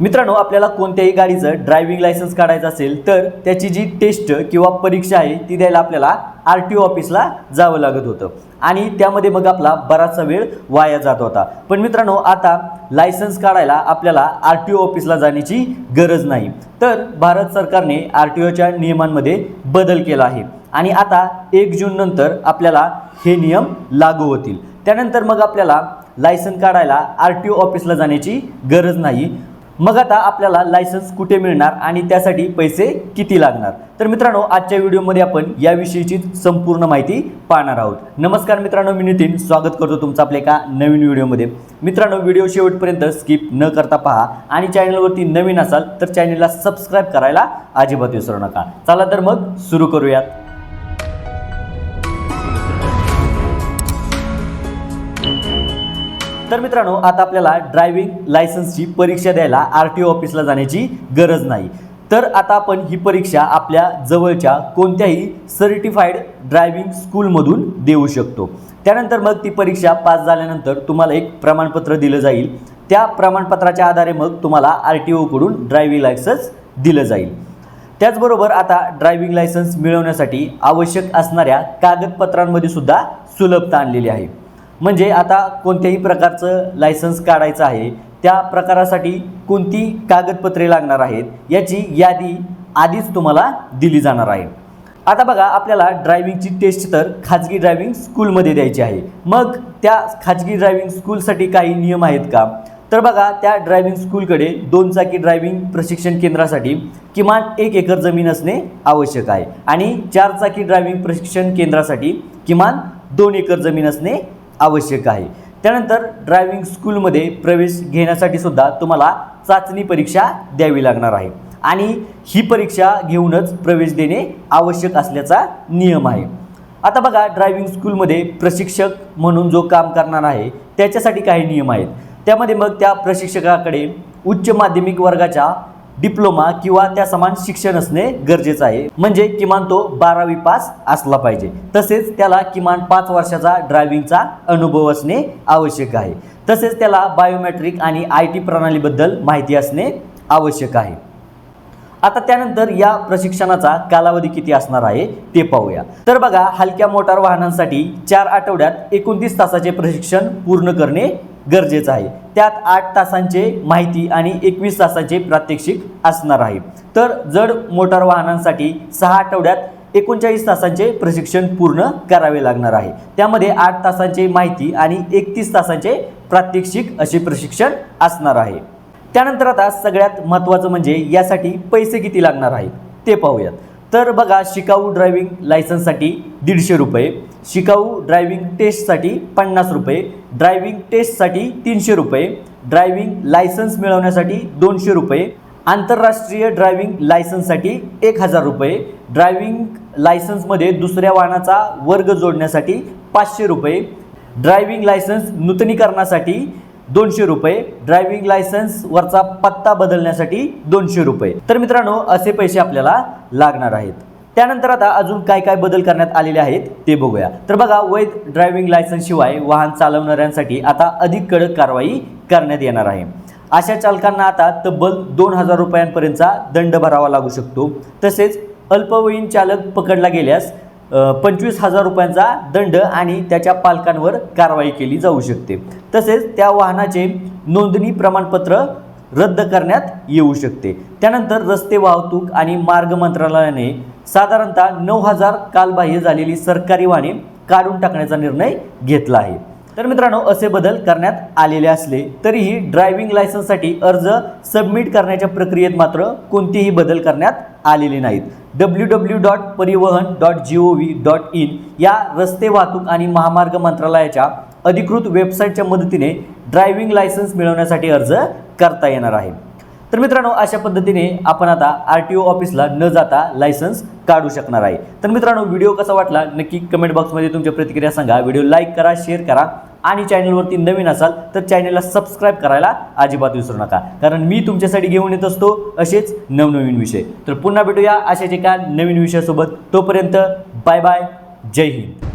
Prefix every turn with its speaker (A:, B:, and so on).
A: मित्रांनो आपल्याला कोणत्याही गाडीचं ड्रायव्हिंग लायसन्स काढायचं असेल तर त्याची जी टेस्ट किंवा परीक्षा आहे ती द्यायला आपल्याला आर टी ओ ऑफिसला जावं लागत होतं. आणि त्यामध्ये मग आपला बराचसा वेळ वाया जात होता. पण मित्रांनो आता लायसन्स काढायला आपल्याला आर टी ओ ऑफिसला जाण्याची गरज नाही. तर भारत सरकारने आर टी ओच्या नियमांमध्ये बदल केला आहे. आणि आता एक जून नंतर आपल्याला हे नियम लागू होतील. त्यानंतर मग आपल्याला लायसन काढायला आर टी ओ ऑफिसला जाण्याची गरज नाही. मग आता आपल्याला लायसन्स कुठे मिळणार आणि त्यासाठी पैसे किती लागणार? तर मित्रांनो आजच्या व्हिडिओमध्ये आपण याविषयीची संपूर्ण माहिती पाहणार आहोत. नमस्कार मित्रांनो मी नितीन. स्वागत करतो तुमचं आपल्या एका नवीन व्हिडिओमध्ये. मित्रांनो व्हिडिओ शेवटपर्यंत स्किप न करता पहा आणि चॅनलवरती नवीन असाल तर चॅनलला सबस्क्राईब करायला अजिबात विसरू नका. चला तर मग सुरू करूयात. तर मित्रांनो आता आपल्याला ड्रायव्हिंग लायसन्सची परीक्षा द्यायला आर टी ओ ऑफिसला जाण्याची गरज नाही. तर आता आपण ही परीक्षा आपल्या जवळच्या कोणत्याही सर्टिफाईड ड्रायव्हिंग स्कूलमधून देऊ शकतो. त्यानंतर मग ती परीक्षा पास झाल्यानंतर तुम्हाला एक प्रमाणपत्र दिलं जाईल. त्या प्रमाणपत्राच्या आधारे मग तुम्हाला आर टी ओकडून ड्रायव्हिंग लायसन्स दिलं जाईल. त्याचबरोबर आता ड्रायव्हिंग लायसन्स मिळवण्यासाठी आवश्यक असणाऱ्या कागदपत्रांमध्ये सुद्धा सुलभता आणलेली आहे. म्हणजे आता कोणत्याही प्रकारचं लायसन्स काढायचं आहे त्या प्रकारासाठी कोणती कागदपत्रे लागणार आहेत याची यादी आधीच तुम्हाला दिली जाणार आहे. आता बघा आपल्याला ड्रायव्हिंगची टेस्ट तर खाजगी ड्रायव्हिंग स्कूलमध्ये द्यायची आहे. मग त्या खाजगी ड्रायव्हिंग स्कूलसाठी काही नियम आहेत का? तर बघा त्या ड्रायव्हिंग स्कूलकडे दोन चाकी ड्रायव्हिंग प्रशिक्षण केंद्रासाठी किमान एक एकर जमीन असणे आवश्यक आहे. आणि चार चाकी ड्रायव्हिंग प्रशिक्षण केंद्रासाठी किमान दोन एकर जमीन असणे आवश्यक आहे. त्यानंतर ड्रायव्हिंग स्कूलमध्ये प्रवेश घेण्यासाठी सुद्धा तुम्हाला चाचणी परीक्षा द्यावी लागणार आहे. आणि ही परीक्षा घेऊनच प्रवेश देणे आवश्यक असल्याचा नियम आहे. आता बघा ड्रायव्हिंग स्कूलमध्ये प्रशिक्षक म्हणून जो काम करणार आहे त्याच्यासाठी काही नियम आहेत. त्यामध्ये मग त्या प्रशिक्षकाकडे उच्च माध्यमिक वर्गाच्या डिप्लोमा किंवा त्या समान शिक्षण असणे गरजेचं आहे. म्हणजे किमान तो बारावी पास असला पाहिजे. तसेच त्याला किमान पाच वर्षाचा ड्रायव्हिंगचा अनुभव असणे आवश्यक आहे. तसेच त्याला बायोमेट्रिक आणि आय टी प्रणालीबद्दल माहिती असणे आवश्यक आहे. आता त्यानंतर या प्रशिक्षणाचा कालावधी किती असणार आहे ते पाहूया. तर बघा हलक्या मोटार वाहनांसाठी चार आठवड्यात एकोणतीस तासाचे प्रशिक्षण पूर्ण करणे गरजेचं आहे. त्यात आठ तासांचे माहिती आणि एकवीस तासाचे प्रात्यक्षिक असणार आहे. तर जड मोटार वाहनांसाठी सहा आठवड्यात एकोणचाळीस तासांचे प्रशिक्षण पूर्ण करावे लागणार आहे. त्यामध्ये आठ तासांचे माहिती आणि एकतीस तासांचे प्रात्यक्षिक असे प्रशिक्षण असणार आहे. त्यानंतर आता सगळ्यात महत्त्वाचं म्हणजे यासाठी पैसे किती लागणार आहेत ते पाहूयात. तर बघा शिकाऊ ड्रायव्हिंग लायसन्ससाठी दीडशे रुपये शिकाऊ ड्रायव्हिंग टेस्टसाठी पन्नास रुपये ड्रायव्हिंग टेस्टसाठी तीनशे रुपये ड्रायव्हिंग लायसन्स मिळवण्यासाठी दोनशे रुपये आंतरराष्ट्रीय ड्रायव्हिंग लायसन्ससाठी एक हजार रुपये ड्रायव्हिंग लायसन्समध्ये दुसऱ्या वाहनाचा वर्ग जोडण्यासाठी पाचशे रुपये ड्रायव्हिंग लायसन्स नूतनीकरणासाठी दोनशे रुपये ड्रायव्हिंग लायसन्सवरचा पत्ता बदलण्यासाठी दोनशे रुपये. तर मित्रांनो असे पैसे आपल्याला लागणार आहेत. त्यानंतर आता अजून काय काय बदल करण्यात आलेले आहेत ते बघूया. तर बघा वैध ड्रायव्हिंग लायसन्सशिवाय वाहन चालवणाऱ्यांसाठी आता अधिक कडक कारवाई करण्यात येणार आहे. अशा चालकांना आता तब्बल दोन हजार रुपयांपर्यंतचा दंड भरावा लागू शकतो. तसेच अल्पवयीन चालक पकडला गेल्यास पंचवीस हजार रुपयांचा दंड आणि त्याच्या पालकांवर कारवाई केली जाऊ शकते. तसेच त्या वाहनाचे नोंदणी प्रमाणपत्र रद्द करण्यात येऊ शकते. त्यानंतर रस्ते वाहतूक आणि मार्ग मंत्रालयाने साधारणतः नऊ हजार कालबाह्य झालेली सरकारी वाहने काढून टाकण्याचा निर्णय घेतला आहे. तर मित्रांनो असे बदल करण्यात आलेले असले तरीही ड्रायव्हिंग लायसन्ससाठी अर्ज सबमिट करण्याच्या प्रक्रियेत मात्र कोणतेही बदल करण्यात आलेले नाहीत. W W dot Parivahan dot G O V dot in या रस्ते वाहतूक आणि महामार्ग मंत्रालयाच्या अधिकृत वेबसाईटच्या मदतीने ड्रायव्हिंग लायसन्स मिळवण्यासाठी अर्ज करता येणार आहे. तर मित्रांनो अशा पद्धतीने आपण आता आर टी ओ ऑफिसला न जाता लायसन्स काढू शकणार आहे. तर मित्रांनो व्हिडिओ कसा वाटला नक्की कमेंट बॉक्समध्ये तुमच्या प्रतिक्रिया सांगा. व्हिडिओ लाईक करा शेअर करा आणि चॅनलवरती नवीन असाल तर चॅनलला सबस्क्राईब करायला अजिबात विसरू नका. कारण मी तुमच्यासाठी घेऊन येत असतो असेच नवनवीन विषय. तर पुन्हा भेटूया अशाच एका नवीन विषयासोबत. तोपर्यंत बाय बाय. जय हिंद.